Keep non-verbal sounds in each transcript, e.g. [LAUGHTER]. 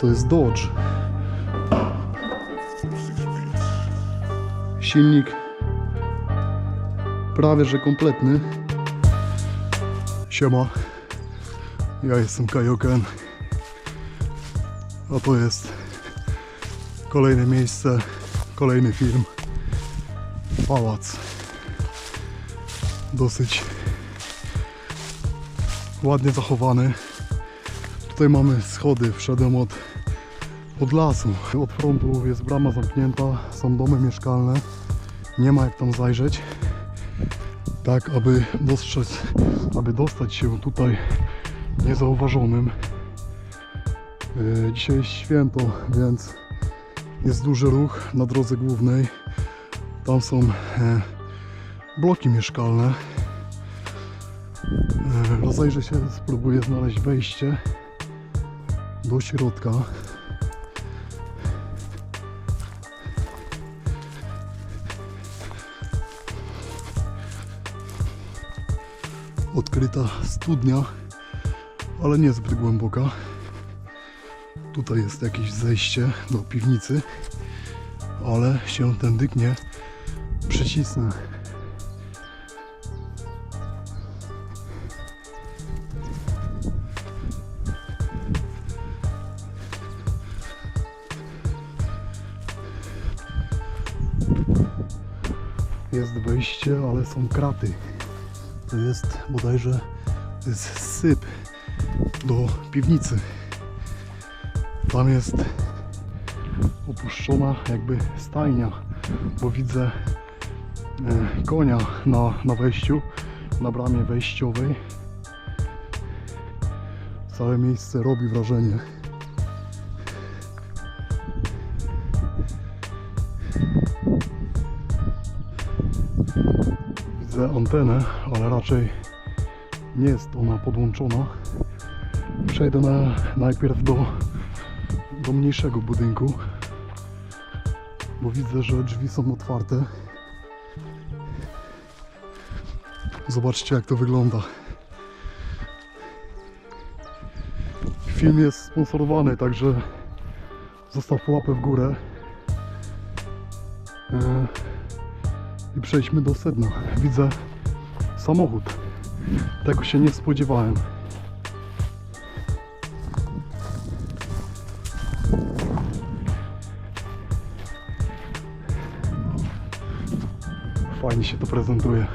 To jest Dodge. Silnik prawie że kompletny. Siema. Ja jestem Kajoken. A to jest kolejne miejsce, kolejny film. Pałac. Dosyć ładnie zachowany. Tutaj mamy schody, wszedłem od, od lasu. Od frontu jest brama zamknięta, są domy mieszkalne. Nie ma jak tam zajrzeć. Tak, aby dostrzec, aby dostać się tutaj niezauważonym. Yy, Dzisiaj jest święto, więc jest duży ruch na drodze głównej. Tam są e, bloki mieszkalne. E, Rozejrzę się, spróbuję znaleźć wejście do środka. Odkryta studnia, ale niezbyt głęboka. Tutaj jest jakieś zejście do piwnicy, ale się tędy nie przycisnę. Jest wejście, ale są kraty. To jest bodajże syp do piwnicy. Tam jest opuszczona jakby stajnia, bo widzę e, konia na, na wejściu, na bramie wejściowej. Całe miejsce robi wrażenie. Widzę antenę, ale raczej nie jest ona podłączona. Przejdę na, najpierw do, do mniejszego budynku, bo widzę, że drzwi są otwarte. Zobaczcie, jak to wygląda. Film jest sponsorowany, także zostaw łapę w górę. E, I przejdźmy do sedna. Widzę samochód. Tego się nie spodziewałem. Fajnie się to prezentuje.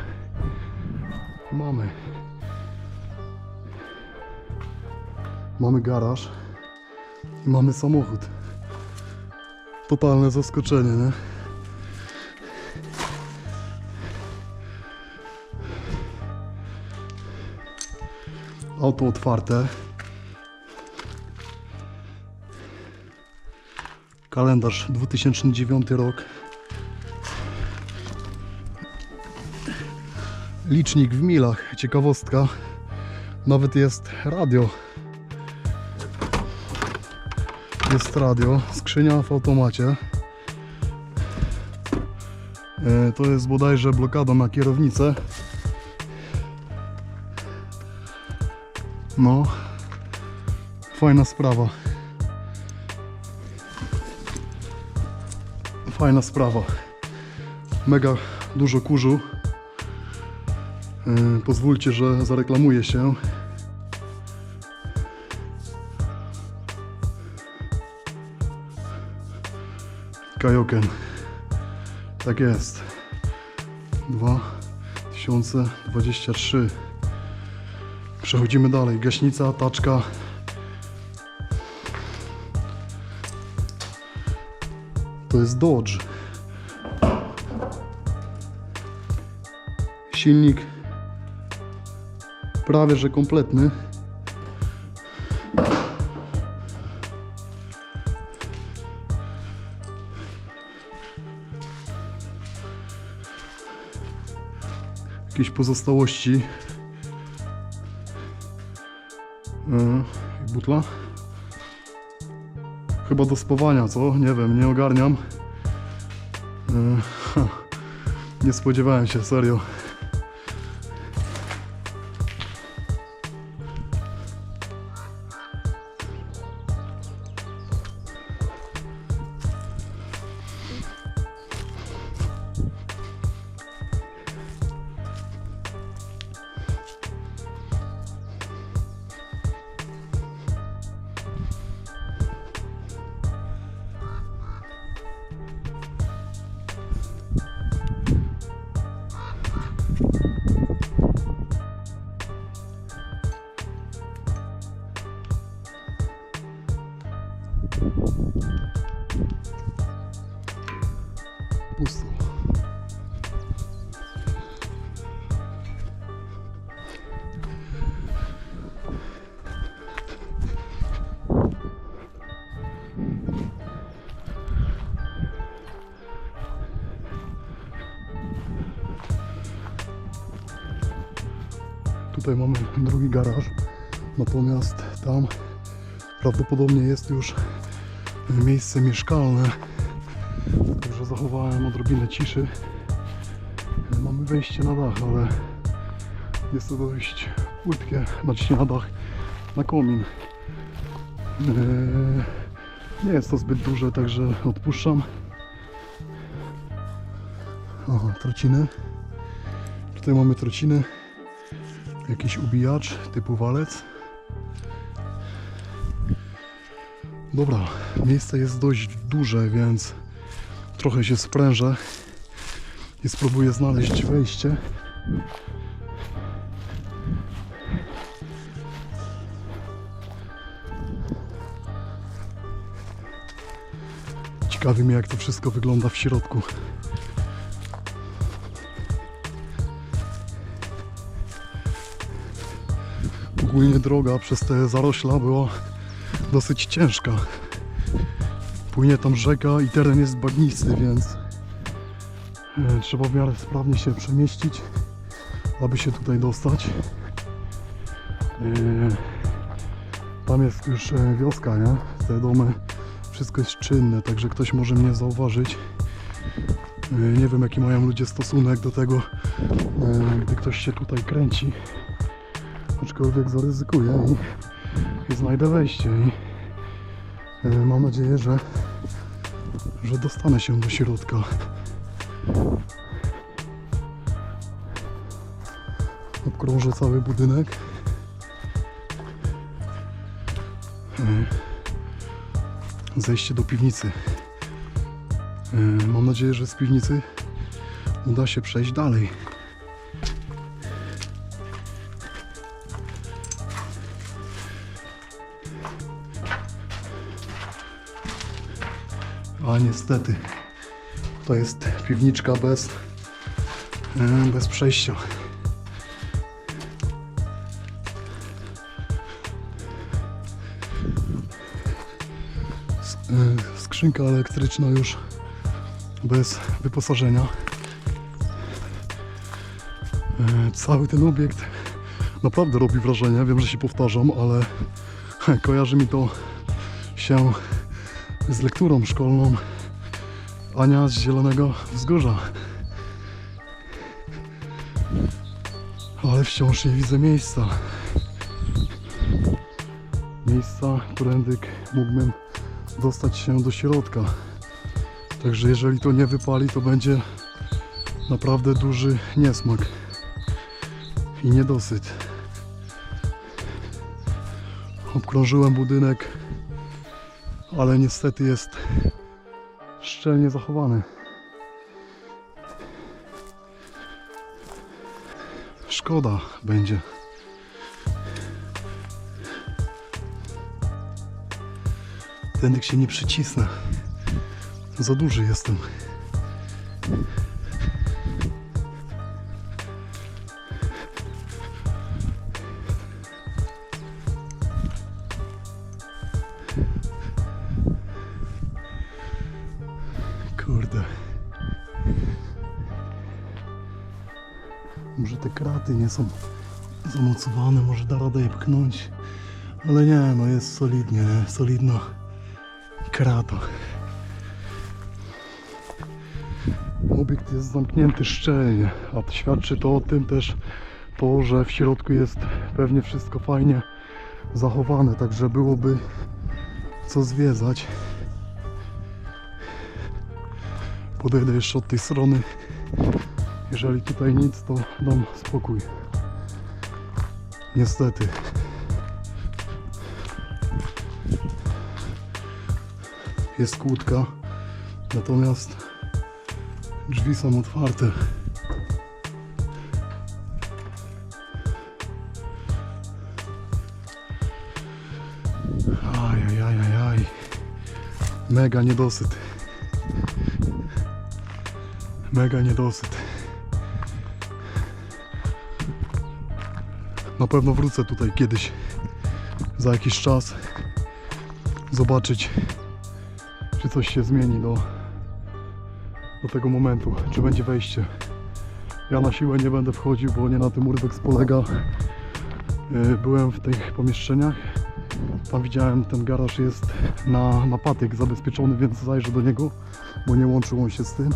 Mamy. Mamy garaż. I mamy samochód. Totalne zaskoczenie, nie? Auto otwarte. Kalendarz 2009 rok. Licznik w milach, ciekawostka. Nawet jest radio. Jest radio, skrzynia w automacie. E, To jest bodajże blokada na kierownicę. No, fajna sprawa. Fajna sprawa. Mega dużo kurzu. Yy, pozwólcie, że zareklamuję się. Kajoken. Tak jest. 2023. Przechodzimy dalej. Gaśnica, taczka. To jest Dodge. Silnik prawie że kompletny. Jakieś pozostałości butla. Chyba do spawania, co? Nie wiem, nie ogarniam. Ha, [LAUGHS] nie spodziewałem się, serio. Tutaj mamy drugi garaż, natomiast tam prawdopodobnie jest już miejsce mieszkalne. Także zachowałem odrobinę ciszy. Mamy wejście na dach, ale jest to dość płytkie, znaczy na dach, na komin. Eee, Nie jest to zbyt duże, także odpuszczam. Aha, trociny. Tutaj mamy trociny. Jakiś ubijacz typu walec. Dobra, miejsce jest dość duże, więc trochę się sprężę i spróbuję znaleźć wejście. Ciekawi mnie jak to wszystko wygląda w środku. Ogólnie droga przez te zarośla była dosyć ciężka. Płynie tam rzeka i teren jest bagnisty, więc e, trzeba w miarę sprawnie się przemieścić, aby się tutaj dostać. E, Tam jest już e, wioska, nie? Te domy, wszystko jest czynne, także ktoś może mnie zauważyć. Nie wiem jaki mają ludzie stosunek do tego, gdy ktoś się tutaj kręci. Aczkolwiek zaryzykuję i, i znajdę wejście i e, mam nadzieję, że, że dostanę się do środka. Obkrążę cały budynek. E, Zejście do piwnicy. E, Mam nadzieję, że z piwnicy uda się przejść dalej. A niestety, to jest piwniczka bez, e, bez przejścia. E, Skrzynka elektryczna już bez wyposażenia. E, Cały ten obiekt naprawdę robi wrażenie. Wiem, że się powtarzam, ale [LAUGHS] kojarzy mi to się z lekturą szkolną Ania z Zielonego Wzgórza. Ale wciąż nie widzę miejsca. Miejsca, którędy mógłbym dostać się do środka. Także jeżeli to nie wypali, to będzie naprawdę duży niesmak i niedosyt. Obkrążyłem budynek ale niestety jest szczelnie zachowany. Szkoda będzie. Tędy się nie przycisnę. Za duży jestem. Może te kraty nie są zamocowane, może da radę je pchnąć. Ale nie, no jest solidnie, nie? solidna krata. Obiekt jest zamknięty szczelnie, a świadczy to o tym też to, że w środku jest pewnie wszystko fajnie zachowane, także byłoby co zwiedzać. Podejdę jeszcze od tej strony. Jeżeli tutaj nic, to dam spokój. Niestety. Jest kłódka, natomiast drzwi są otwarte. Ajajajajaj. Mega niedosyt. Mega niedosyt. Na pewno wrócę tutaj kiedyś za jakiś czas zobaczyć czy coś się zmieni do, do tego momentu, czy będzie wejście. Ja na siłę nie będę wchodził, bo nie na tym urbex polega. Yy, Byłem w tych pomieszczeniach. Tam widziałem, ten garaż jest na, na patyk zabezpieczony, więc zajrzę do niego, bo nie łączył on się z tym.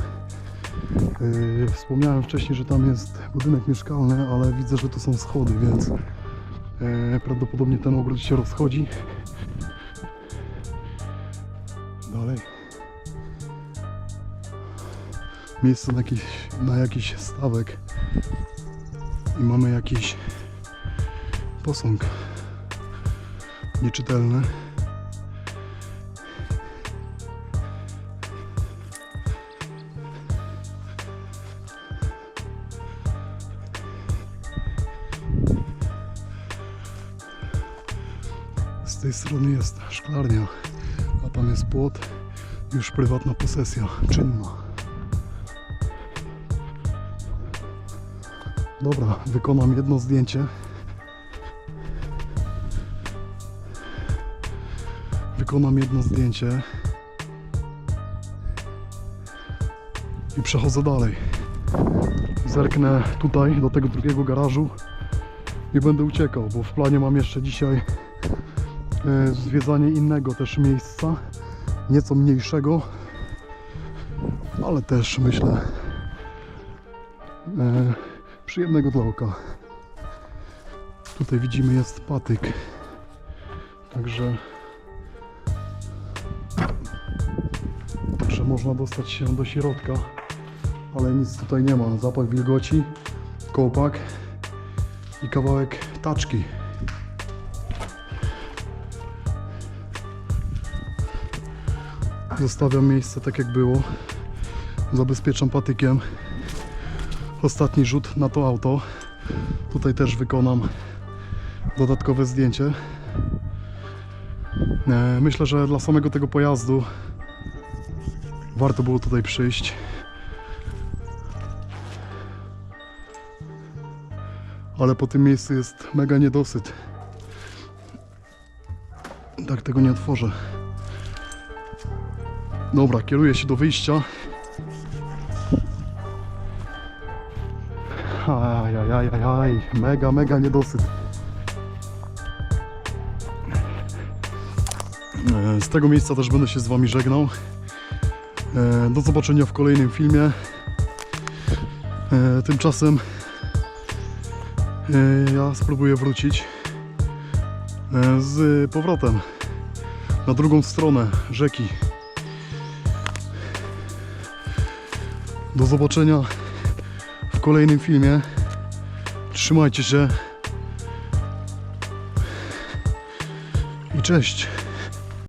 Yy, Wspomniałem wcześniej, że tam jest budynek mieszkalny, ale widzę, że to są schody, więc yy, prawdopodobnie ten ogród się rozchodzi. Dalej. Miejsce na jakiś, na jakiś stawek i mamy jakiś posąg nieczytelny. Strony jest szklarnia, a tam jest płot, już prywatna posesja czynna. Dobra, wykonam jedno zdjęcie. Wykonam jedno zdjęcie. I przechodzę dalej. Zerknę tutaj do tego drugiego garażu i będę uciekał, bo w planie mam jeszcze dzisiaj zwiedzanie innego też miejsca, nieco mniejszego, ale też myślę e, przyjemnego dla oka. Tutaj widzimy jest patyk, także także można dostać się do środka, ale nic tutaj nie ma. Zapach wilgoci, kołpak i kawałek taczki. Zostawiam miejsce tak jak było. Zabezpieczam patykiem. Ostatni rzut na to auto. Tutaj też wykonam dodatkowe zdjęcie. E, Myślę, że dla samego tego pojazdu warto było tutaj przyjść. Ale po tym miejscu jest mega niedosyt. Tak tego nie otworzę. Dobra, kieruję się do wyjścia. Ajajajajaj, mega, mega niedosyt. E, Z tego miejsca też będę się z Wami żegnał. E, Do zobaczenia w kolejnym filmie. E, Tymczasem ja spróbuję wrócić z powrotem na drugą stronę rzeki. Do zobaczenia w kolejnym filmie. Trzymajcie się. I cześć.